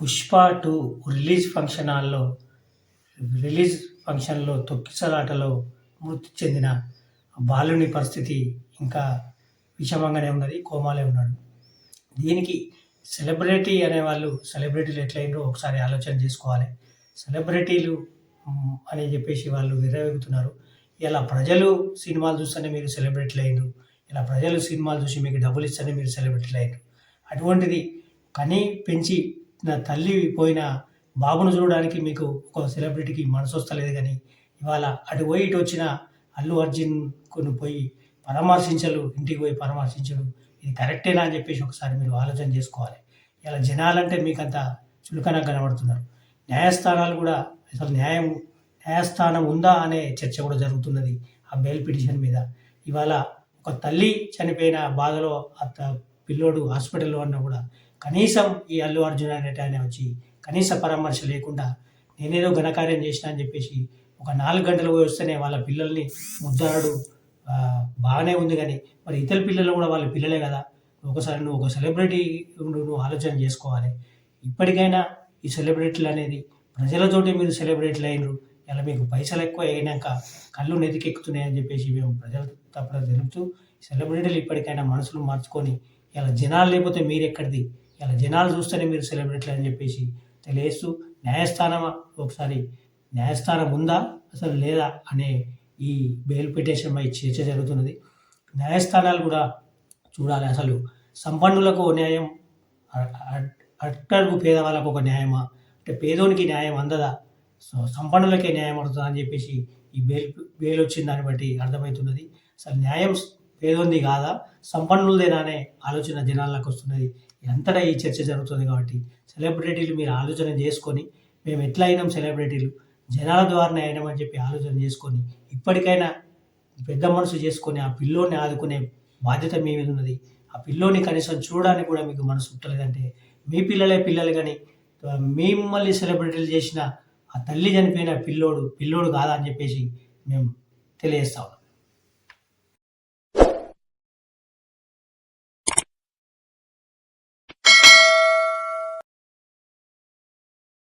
Pushpa two release function హాల్లో release ఫంక్షన్లో తొక్కిసలాటలో మృతి చెందిన బాలుని పరిస్థితి ఇంకా విషమంగానే ఉన్నది కోమాలే ఉన్నాడు. దీనికి సెలబ్రిటీ అనేవాళ్ళు సెలబ్రిటీలు ఎట్లయిందో ఒకసారి ఆలోచన చేసుకోవాలి. సెలబ్రిటీలు అని చెప్పేసి వాళ్ళు విరవేగుతున్నారు ఇలా ప్రజలు సినిమాలు చూస్తేనే మీరు సెలబ్రిటీలు అయినరు. ఇలా ప్రజలు సినిమాలు చూసి మీకు డబ్బులు ఇస్తేనే మీరు సెలబ్రిటీలు అయినరు. అటువంటిది కనీ పెంచి తల్లి పోయిన బాబును చూడడానికి మీకు ఒక సెలబ్రిటీకి మనసు వస్తలేదు కానీ ఇవాళ అటు పోయి ఇటు వచ్చిన అల్లు అర్జున్ కొన్ని పోయి పరామర్శించలు ఇంటికి పోయి పరామర్శించడు. ఇది కరెక్టేనా అని చెప్పేసి ఒకసారి మీరు ఆలోచన చేసుకోవాలి. ఇలా జనాలంటే మీకు అంత చులకనగా కనబడుతున్నారు. న్యాయస్థానాలు కూడా అసలు న్యాయం న్యాయస్థానం ఉందా అనే చర్చ కూడా జరుగుతున్నది ఆ బెయిల్ పిటిషన్ మీద. ఇవాళ ఒక తల్లి చనిపోయిన బాధలో ఆ పిల్లోడు హాస్పిటల్లో ఉన్నా కూడా కనీసం ఈ అల్లు అర్జున్ అనేట ఆయన వచ్చి కనీస పరామర్శ లేకుండా నేనేదో ఘనకార్యం చేసిన అని చెప్పేసి ఒక నాలుగు గంటలు పోయి వస్తేనే వాళ్ళ పిల్లల్ని ముద్దాడు బాగానే ఉంది కానీ మరి ఇతర పిల్లలు కూడా వాళ్ళ పిల్లలే కదా. ఒకసారి నువ్వు ఒక సెలబ్రిటీ నువ్వు ఆలోచన చేసుకోవాలి. ఇప్పటికైనా ఈ సెలబ్రిటీలు అనేది ప్రజలతోటి మీరు సెలబ్రిటీలు అయినరు. ఇలా మీకు పైసలు ఎక్కువ అయినాక కళ్ళు నెతికెక్కుతున్నాయి అని చెప్పేసి మేము ప్రజలు తప్పడం తెలుపుతూ సెలబ్రిటీలు ఇప్పటికైనా మనసులు మార్చుకొని ఇలా జనాలు లేకపోతే మీరు ఎక్కడిది ఇలా జనాలు చూస్తేనే మీరు సెలబ్రిటీలు అని చెప్పేసి తెలియస్తూ న్యాయస్థానం ఒకసారి న్యాయస్థానం ఉందా? అసలు లేదా? అనే ఈ బెయిల్ పిటిషన్ పై చర్చ జరుగుతున్నది. న్యాయస్థానాలు కూడా చూడాలి. అసలు సంపన్నులకు న్యాయం అట్టడుగు పేదవాళ్ళకు ఒక న్యాయమా? అంటే పేదోనికి న్యాయం అందదా? సో సంపన్నులకే న్యాయం అవుతుందా అని చెప్పేసి ఈ బెయిల్ బెయిల్ వచ్చిన దాన్ని బట్టి అర్థమవుతున్నది. అసలు న్యాయం ఏదోంది కాదా? సంపన్నులదేనా అనే ఆలోచన జనాలకు వస్తున్నది. అంతటా ఈ చర్చ జరుగుతుంది కాబట్టి సెలబ్రిటీలు మీరు ఆలోచన చేసుకొని మేము ఎట్లా అయినాం సెలబ్రిటీలు జనాల ద్వారానే అయినామని చెప్పి ఆలోచన చేసుకొని ఇప్పటికైనా పెద్ద మనసు చేసుకొని ఆ పిల్లోని ఆదుకునే బాధ్యత మీ మీద ఉన్నది. ఆ పిల్లోని కనీసం చూడడానికి కూడా మీకు మనసు పుట్టలేదంటే మీ పిల్లలే పిల్లలు కానీ మిమ్మల్ని సెలబ్రిటీలు చేసిన ఆ తల్లి చనిపోయిన పిల్లోడు పిల్లోడు కాదా అని చెప్పేసి మేము తెలియజేస్తా ఉన్నాం.